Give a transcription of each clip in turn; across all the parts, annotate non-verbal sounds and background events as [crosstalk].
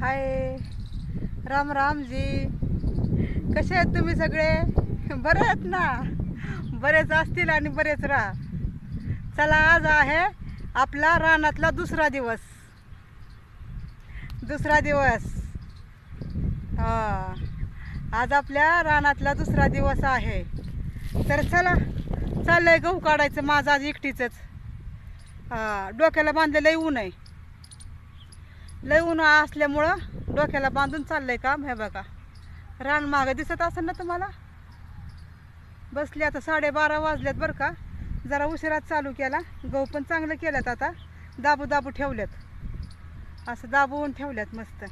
हाय. राम राम जी कसे आहेत तुम्ही सगळे? बरे आहेत ना? बरेच असतील आणि बरेच राहा. चला आज आहे आपला रानातला दुसरा दिवस. दुसरा दिवस. हा. आज आपल्या रानातला दुसरा दिवस आहे. तर चला चाललंय गहू काढायचं माझं आज एकटीचंच. हां डोक्याला बांधलेलं ऊन आहे. लय उन्हाळा असल्यामुळं डोक्याला बांधून चाललंय काम हे बघा. रान मागं दिसत असेल ना तुम्हाला? बसले आता साडेबारा वाजल्यात बरं का. जरा उशिरात चालू केला. गहू पण चांगलं केल्यात आता. दाबू दाबू ठेवल्यात. असं दाबून ठेवल्यात मस्त.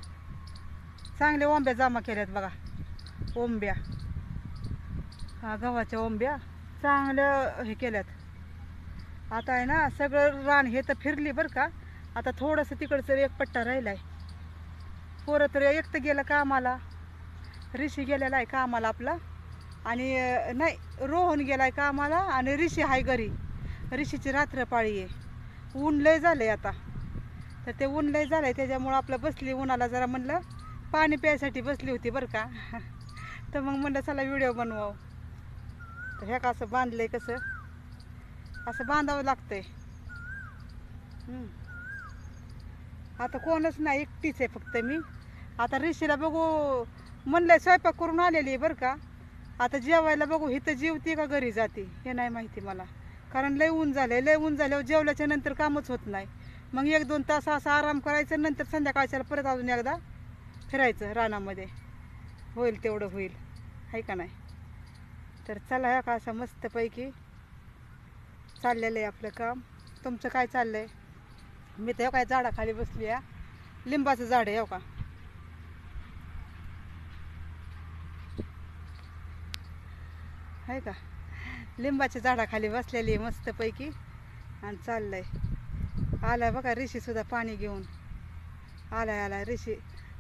चांगले ओंब्या जमा केल्यात बघा. ओंब्या. हा गव्हाच्या ओंब्या. चांगलं हे केल्यात. आता आहे ना सगळं रान हे तर फिरली बरं का. आता थोडंसं तिकडचं एक पट्टा राहिला आहे पोरं तर एक तर गेलं कामाला. ऋषी गेलेला आहे कामाला आपला. आणि नाही रोहन गेला आहे कामाला आणि ऋषी आहे घरी. ऋषीची रात्र पाळी आहे. ऊन लय आहे आता. तर ते ऊन लय आहे त्याच्यामुळं आपलं बसली उन्हाला जरा म्हणलं पाणी प्यायसाठी बसली होती बरं का. [laughs] तर मग म्हणलं चला व्हिडिओ बनवावं. तर ह्या का असं आहे कसं? असं बांधावं लागतं आहे आता कोणच नाही एकटीच आहे फक्त मी. आता ऋषीला बघू म्हणलंय स्वयंपाक करून आलेली आहे बरं का. आता जेवायला बघू इथं जेवते का घरी जाते हे नाही माहिती मला. कारण लय ऊन झालंय लय ऊन झाल्यावर जेवल्याच्या नंतर कामच होत नाही. मग एक दोन तास असं आराम करायचं नंतर संध्याकाळच्याला परत अजून एकदा फिरायचं रानामध्ये. होईल तेवढं होईल आहे का नाही? तर चला ह्या का असं मस्तपैकी चाललेलं आहे आपलं काम. तुमचं काय चाललं आहे मी तर काय झाडाखाली बसली या लिंबाचं झाड आहे हो का? आहे का? लिंबाच्या झाडाखाली बसलेली आहे मस्तपैकी आणि चाललंय. आलाय बघा ऋषी सुद्धा पाणी घेऊन. आलाय आलाय ऋषी.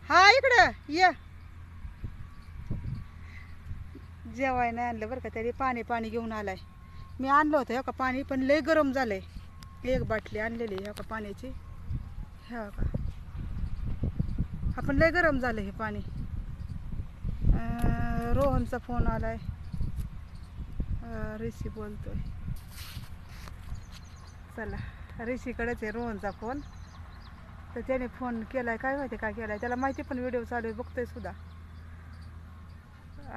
हा इकडं ये. जेवाय नाही आणलं बरं का तरी पाणी पाणी घेऊन आलाय. मी आणलं होतं हो का? पाणी पण लय गरम झालंय. एक बाटली आणलेली आहे का पाण्याची. ह्या का आपण लय गरम झालं हे पाणी. रोहनचा फोन आलाय. ऋषी बोलतोय. चला ऋषीकडेच आहे रोहनचा फोन तर त्याने फोन केलाय काय माहिती काय केलाय त्याला माहिती पण व्हिडिओ चालू आहे बघतोय सुद्धा.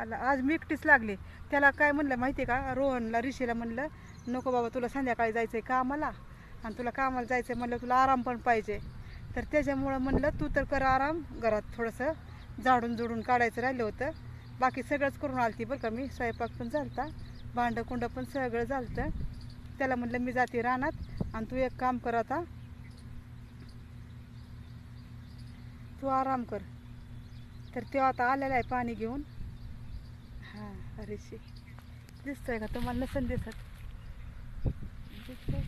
आला आज मी एकटीच लागली. त्याला काय म्हणलं माहिती आहे का? रोहनला ऋषीला म्हणलं नको बाबा तुला संध्याकाळी जायचं आहे कामाला. आणि तुला कामाला जायचं आहे म्हणलं तुला आराम पण पाहिजे. तर त्याच्यामुळं म्हणलं तू तर कर आराम घरात थोडंसं झाडून जुडून काढायचं राहिलं होतं. बाकी सगळंच करून आलती बरं का मी स्वयंपाक पण झालता भांडं कुंडं पण सगळं झालतं. त्याला म्हणलं मी जाते रानात आणि तू एक काम कर आता. तू आराम कर. तर तो आता आलेला आहे पाणी घेऊन. हां ऋषी दिसतोय का तुम्हाला? नसेल दिसत दिसतोय.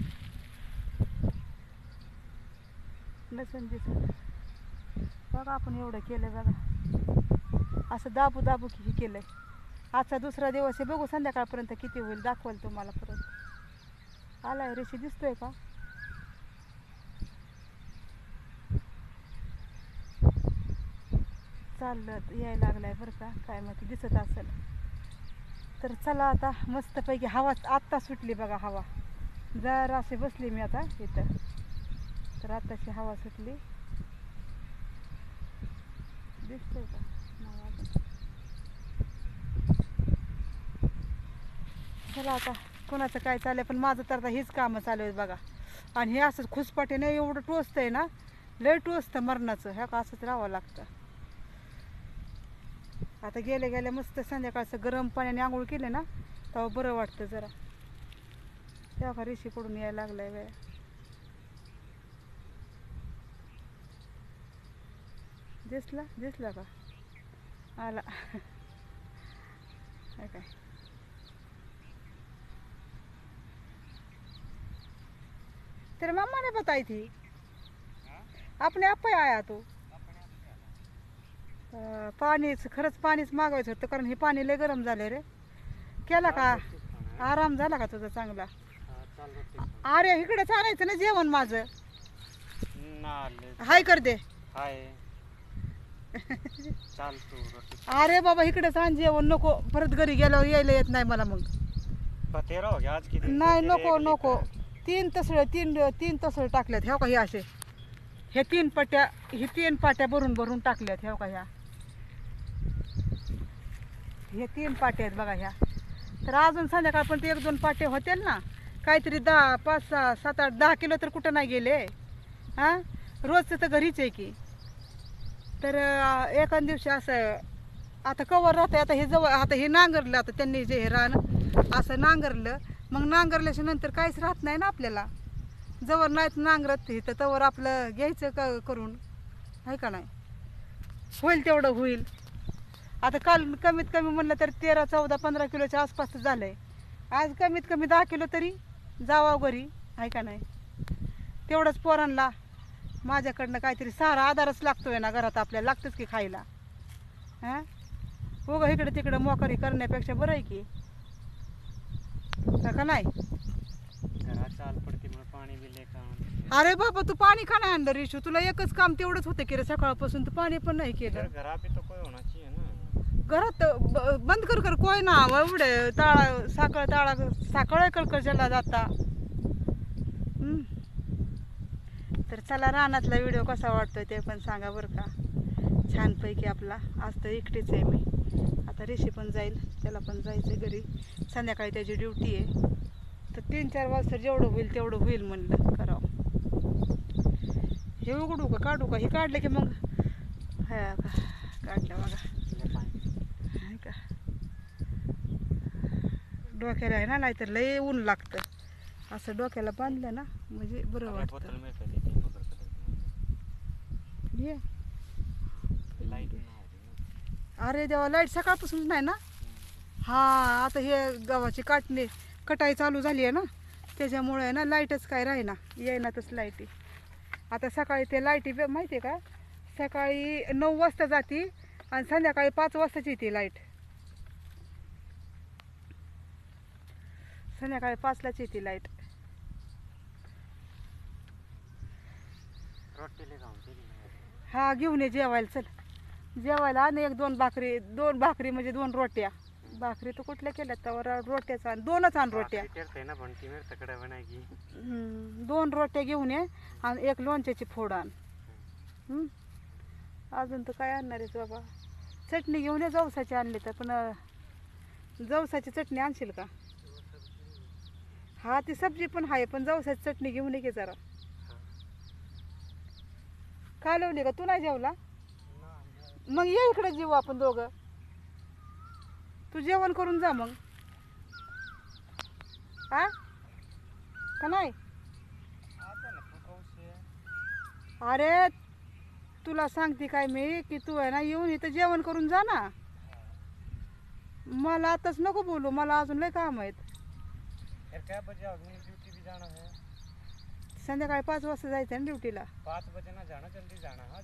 नसेल दिसत बघा आपण एवढं केलं बघा. असं दाबू दाबू किती केलंय. आजचा दुसरा दिवस आहे. बघू संध्याकाळपर्यंत किती होईल. दाखवाल तुम्हाला परत. आलाय ऋषी दिसतोय का? चाललं यायला लागलाय बरं का? काय माहिती दिसत असेल. तर चला आता मस्तपैकी हवा आत्ता सुटली बघा हवा. जरा असे बसली मी आता इथं. तर आत्ताशी हवा सुटली. दिसतोय का? चला आता कोणाचं काय चाललंय पण माझं तर आता हीच कामं चालू आहेत बघा. आणि हे असं खुसपाटीने एवढं टोचतंय ना. लय टोचतं मरणाचं. ह्या का असंच राहावं लागतं? आता गेले गेले मस्त संध्याकाळचं गरम पाण्याने आंघोळ केले ना तेव्हा बरं वाटतं जरा. तेव्हा का ऋषीकडून यायला लागलाय वेळा. दिसला दिसला का? आला. काय? तेरे मम्मा ने बताई थी. अपने आप आया तो. पाणीच खरंच पाणीच मागवायचं होतं कारण हे पाणी लय गरम झाले रे. केला का? आराम झाला का तुझा चांगला? अरे इकडे चालायचं ना जेवण माझं? हाय कर दे. हाय. चालतो अरे बाबा आण जेवण नको. परत घरी गेल्यावर यायला येत नाही मला मग. बा तेरा हो गया आज किती नाही नको नको. तीन तसळे तीन तीन तसळे टाकल्यात ह्या का हे असे. हे तीन पट्ट्या हे तीन पाट्या भरून भरून टाकल्यात ह्या का ह्या. हे तीन पाट्या आहेत बघा ह्या. तर अजून संध्याकाळपर्यंत एक दोन पाट्या होतील ना. काहीतरी दहा पाच सहा सात आठ दहा किलो तर कुठं नाही गेले. हां? रोजचं तर घरीच आहे की. तर एका एखाद दिवशी असं आता कवर राहतं आता हे जवळ आता हे नांगरलं आता त्यांनी जे हे रान असं नांगरलं मग नांगरल्याच्या नंतर काहीच राहत नाही ना आपल्याला. जवळ नाहीत नांगरत हे तर तवर आपलं घ्यायचं क करून आहे का नाही? होईल तेवढं होईल. आता काल कमीत कमी म्हणलं तर तेरा चौदा पंधरा किलोच्या आसपास झालं आहे आज कमीत कमी दहा किलो तरी जावा घरी आहे का नाही? तेवढंच पोरांना माझ्याकडनं काहीतरी सहारा आधारच लागतोय ना घरात आपल्याला लागतंच की खायला. हां? उगं इकडे तिकडे मोकरी करण्यापेक्षा बरं आहे की. का नाही? अरे बाबा तू पाणी का नाही आणलं रिशू? तुला एकच काम तेवढंच होतं की रे सकाळपासून तू पाणी पण नाही केलं. घरात ब- बंद कर कर कोय ना एवढे. ताळा साखळ ताळा साखळ कळकळच्याला जाता. हम्म. चला रानातला व्हिडिओ कसा वाटतोय ते पण सांगा बरं का. छानपैकी आपला. आज तर एकटीच आहे मी. आता ऋषी पण जाईल त्याला पण जायचं आहे घरी. संध्याकाळी त्याची ड्युटी आहे. तर तीन चार वाजता जेवढं होईल तेवढं होईल म्हणलं करावं. हे उघडू का काढू का? हे काढलं की मग? हा का? काढलं बघा. का? डोक्याला आहे ना नाहीतर लय ऊन लागतं. असं डोक्याला बांधलं ना म्हणजे बरं वाटतं बोतल में फैली थी मगर कलर ये अरे देवा लाइट सकाळपासून नाही ना? हा आता हे गव्हाची काटणी कटाई चालू झाली आहे ना? त्याच्यामुळे ना लाईटच काय राहीना. येईनातच लाईटी आता सकाळी ते लाईटी माहिती आहे का? सकाळी नऊ वाजता जाती आणि संध्याकाळी पाच वाजताच येते लाइट संध्याकाळी पाचलाच येते लाइट हा घेऊन ये जेवायला चल. जेवायला आणि एक दोन भाकरी दोन भाकरी म्हणजे दोन रोट्या. भाकरी तर कुठल्या केल्यात तर रोट्याच आण दोनच आण रोट्या. दोन रोट्या घेऊन ये आणि एक लोणच्याची फोड आण? अजून तर काय आणणार आहेस बाबा? चटणी घेऊन ये जवसाची आणली तर. पण जवसाची चटणी आणशील का? हा ती सब्जी पण आहे पण जवसाची चटणी घेऊन ये की जरा. खालवली का? तू नाही जेवला? मग ये इकडे जेवू आपण दोघं. तू जेवण करून जा मग. हा का नाही? अरे तुला सांगते काय मी की तू आहे ना येऊन इथं जेवण करून जा ना. मला आताच नको बोलू मला अजून लय काम आहेत. संध्याकाळी पाच वाजता जायचं ना ड्युटीला? पाँच बजे ना जाना जल्दी जाना है.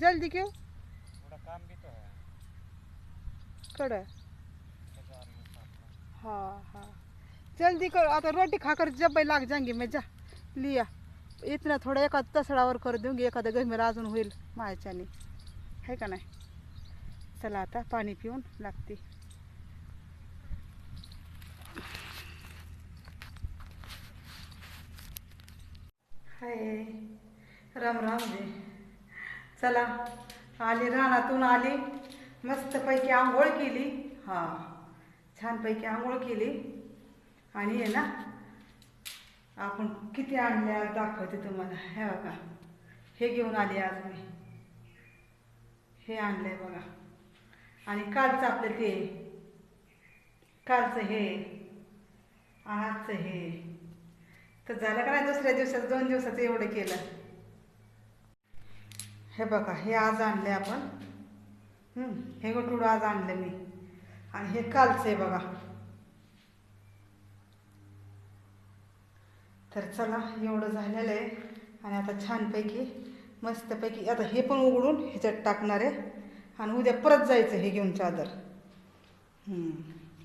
जल्दी क्यों? थोड़ा काम भी तो है कड़. बाज़ार में साथ में हाँ हाँ. जल्दी कर. आता रोटी खाकर जब भाई लाग जाएँगे मैं जा. लिया. इतना थोड़ा एका तसडावर कर दूँगी एखादं गहिमेर अजून होईल माझ्याने आहे का नाही? चला आता पाणी पिऊन लागते. हाय. राम राम दे चला आली रानातून आली. मस्तपैकी आंघोळ केली. हां छानपैकी आंघोळ केली. आणि आहे ना आपण किती आणल्या दाखवते तुम्हाला. हे बघा हे घेऊन आली आज मी. हे आणलं आहे बघा. आणि कालचं आपलं ते कालचं हे आजचं हे. तर झालं का नाही दुसऱ्या दिवसात दोन दिवसाचं एवढं केलं. हे बघा हे आज आणले आपण. हे गोटूड आज आणलं मी. आणि हे कालचं आहे बघा. तर चला एवढं झालेलं आहे. आणि आता छानपैकी मस्तपैकी आता हे पण उघडून ह्याच्यात टाकणार आहे. आणि उद्या परत जायचं हे घेऊन चादर.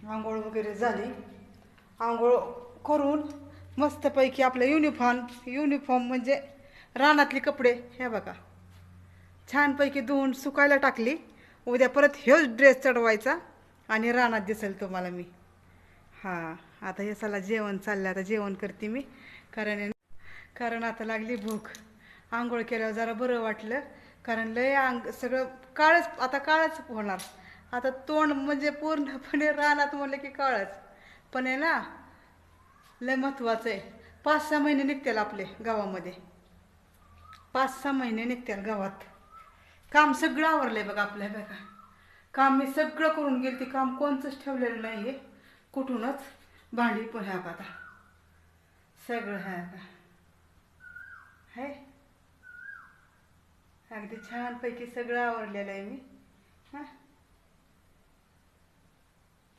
आंघोळ वगैरे झाली. आंघोळ करून मस्तपैकी आपलं युनिफॉर्म युनिफॉर्म म्हणजे रानातले कपडे हे बघा. छानपैकी धुवून सुकायला टाकली. उद्या परत ह्योच ड्रेस चढवायचा आणि रानात दिसेल तुम्हाला मी. हां आता हे चला जेवण चाललं आता जेवण करते मी. कारण कारण आता लागली भूक. आंघोळ केल्यावर जरा बरं वाटलं. कारण लय अंग सगळं काळच आता काळच होणार. आता तोंड म्हणजे पूर्णपणे रानात म्हणलं की काळच. पण आहे ना लय महत्वाचं आहे. पाच सहा महिने निघतील आपले गावामध्ये. पाच सहा महिने निघतील गावात. काम सगळं आवरलंय बघा आपल्या बघा. काम मी सगळं करून गेली ते काम कोणतंच ठेवलेलं नाही आहे कुठूनच? भांडी पण ह्या बघा. सगळं ह्या का आहे अगदी छानपैकी सगळं आवरलेलं आहे मी. हां.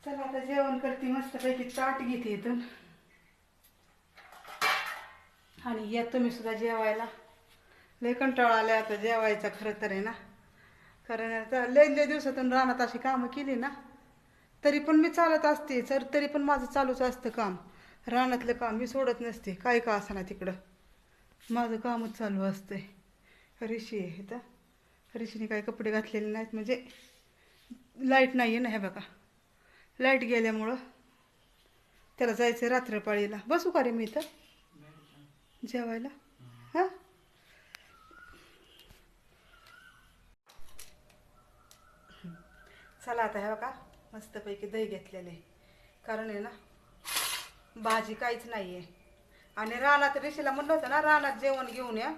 चला आता जेवण करते. मस्तपैकी ताट घेते इथून. आणि या तुम्ही सुद्धा जेवायला. लय कंटाळा आलाय आता जेवायचा खरं तर आहे ना. कारण आता लय लय दिवसातून रानात अशी कामं केली ना. तरी पण मी चालत असते तर तरी पण माझं चालूच असतं काम. रानातलं काम मी सोडत नसते काय का असना तिकडं. माझं कामच चालू असतंय. ऋषी आहे तर ऋषीने काही कपडे घातलेले नाहीत म्हणजे लाइट नाही आहे ना हे बघा. लाइट गेल्यामुळं त्याला जायचं रात्रपाळीला. बसू का रे मी तर जेवायला? हां? चला आता हे बघा मस्तपैकी दही घेतलेलं. आहे कारण आहे ना भाजी काहीच नाही आहे आणि रानात ऋषीला म्हणलं होतं ना रानात जेवण घेऊन या.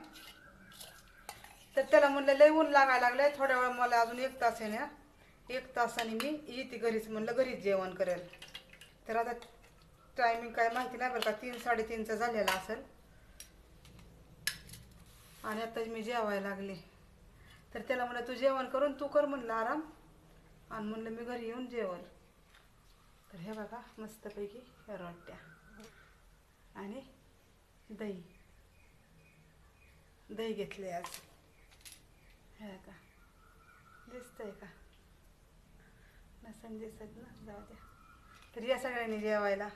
तर त्याला म्हणलं लय ऊन लागायला लागलंय थोड्या वेळ मला अजून एक तास आहे ना. एक तासाने मी येते घरीच म्हणलं घरीच जेवण करेल. तर आता टायमिंग काय माहिती नाही बरं का तीन साडेतीनचा झालेला असेल. आणि आता मी जेवायला लागले. तर त्याला म्हणलं तू जेवण करून तू कर म्हणलं आराम. आणि म्हणलं मी घरी येऊन जेवण. तर हे बघा मस्तपैकी रोट्या. आणि दही. दही घेतले आज. हे का दिसतंय का? नसन दिसत ना? जाऊ द्या. तर या सगळ्यांनी जेवायला.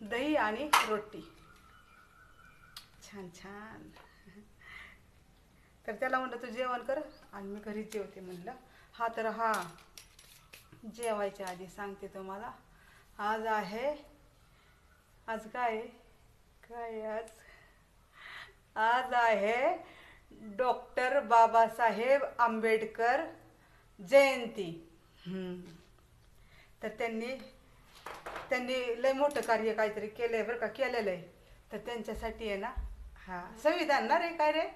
दही आणि रोटी छान छान. तर त्याला म्हणलं तू जेवण कर. आणि मी घरीच जेवते म्हणलं. हा तर हा जेवायच्या आधी सांगते तुम्हाला. आज आहे आज काय काय आज? आज आहे डॉक्टर बाबासाहेब आंबेडकर जयंती. तर त्यांनी त्यांनी लय मोठं कार्य काहीतरी केलंय बरं का केलेलं आहे तर त्यांच्यासाठी आहे ना हा संविधान ना रे काय रे?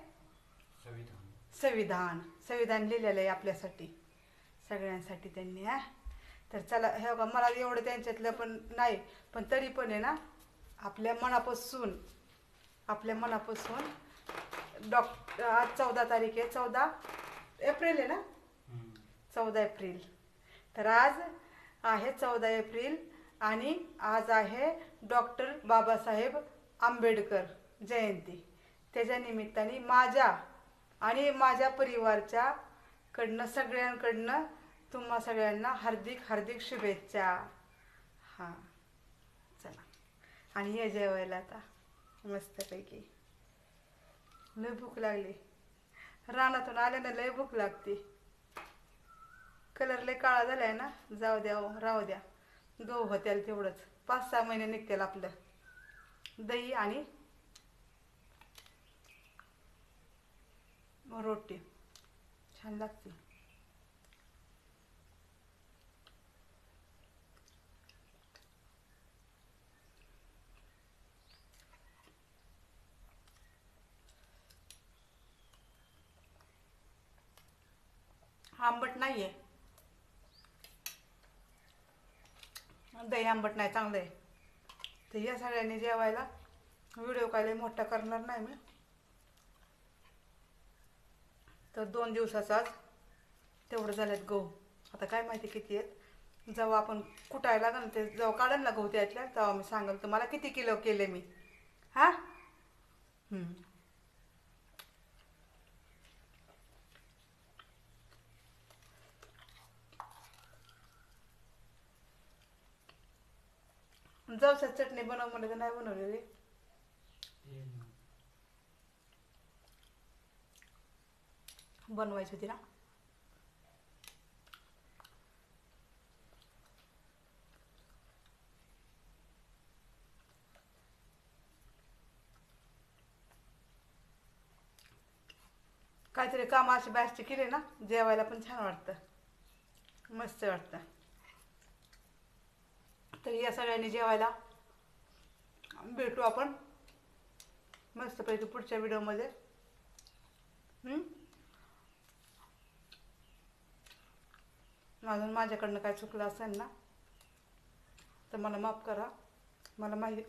संविधान. संविधान. लिहिलेलं आहे आपल्यासाठी. सगळ्यांसाठी त्यांनी हा. तर चला हे बघा मला एवढं त्यांच्यातलं पण नाही पण तरी पण आहे ना आपल्या मनापासून आपल्या मनापासून डॉक् आज चौदा तारीख आहे चौदा एप्रिल आहे ना? चौदा एप्रिल. तर आज आहे चौदा एप्रिल आणि आज आहे डॉक्टर बाबासाहेब आंबेडकर जयंती. त्याच्या निमित्ताने माझ्या आणि माझ्या परिवारच्या कडनं सगळ्यांकडनं तुम्हा सगळ्यांना हार्दिक हार्दिक शुभेच्छा. हां. चला. आणि हे जेवायला आता मस्तपैकी. लय भूक लागली. रानातून आल्यानं लय भूक लागते. कलर लय काळा झालाय ना? जाऊ द्या हो, राहू द्या. गहू होत्याल तेवढंच. पाच सहा महिने निघतील आपलं. दही आणि रोटी छान लागते आंबट नाहीये दही आंबट नाही चांगलं आहे. तर या सगळ्यांनी जेवायला. व्हिडिओ काय मोठा करणार नाही मी. तर दोन दिवसाचाच तेवढं झाल्यात गहू. आता काय माहिती किती आहेत. जेव्हा आपण कुटायला लागेल ते जेव्हा काढायला ना गहू त्यातल्या तेव्हा मी सांगेल तुम्हाला किती किलो केले मी. हा? जवसाची चटणी बनव म्हणलं तर नाही बनवलेली. बनवायची होती ना. काहीतरी काम असे बॅसचे केले ना जेवायला पण छान वाटतं. मस्त वाटतं. तर या सगळ्यांनी जेवायला भेटू आपण. मस्तपैकी पुढच्या व्हिडिओमध्ये. अजून माझ्याकडनं काय चुकलं असेल ना तर मला माफ करा. मला माहिती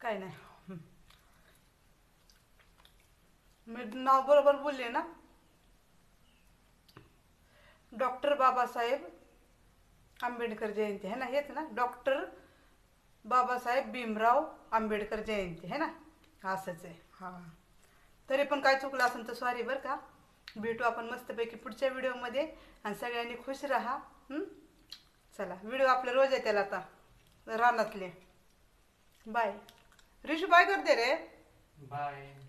काय नाही. मी नाव बरोबर बोलले ना? डॉक्टर बाबासाहेब आंबेडकर जयंती है ना? हेच ना? डॉक्टर बाबासाहेब भीमराव आंबेडकर जयंती है ना? असंच आहे. हां. तरी पण काय चुकलं असेल तर सॉरी बरं का. भेटू आपण मस्तपैकी पुढच्या व्हिडिओमध्ये. आणि सगळ्यांनी खुश राहा. चला व्हिडिओ आपले रोज येतील आता. रानातले. बाय. रिशू बाय करते रे. बाय.